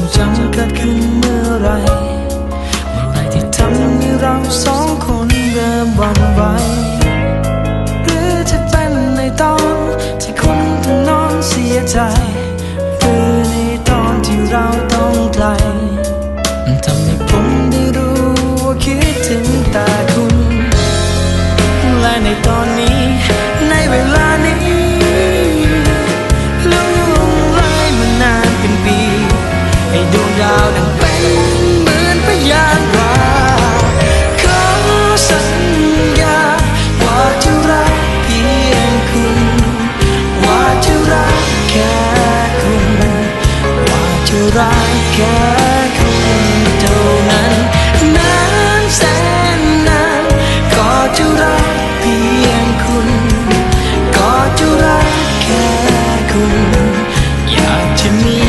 งจำเกิดขึ้นเมื่อไรเมื่อไรที่ทำให้เราสองคนเริ่มหวั่นไหวหรือจะเป็นในตอนที่คุณต้องนอนเสียใจ เหมือนพยานว่าขอสัญญาว่าจะรักเพียงคุณ ว่าจะรักแค่คุณ ว่าจะรักแค่คุเท่านั้นแสนนานก็จะรักเพียงคุณ ก็จะรักแค่คุณ อยากจะมี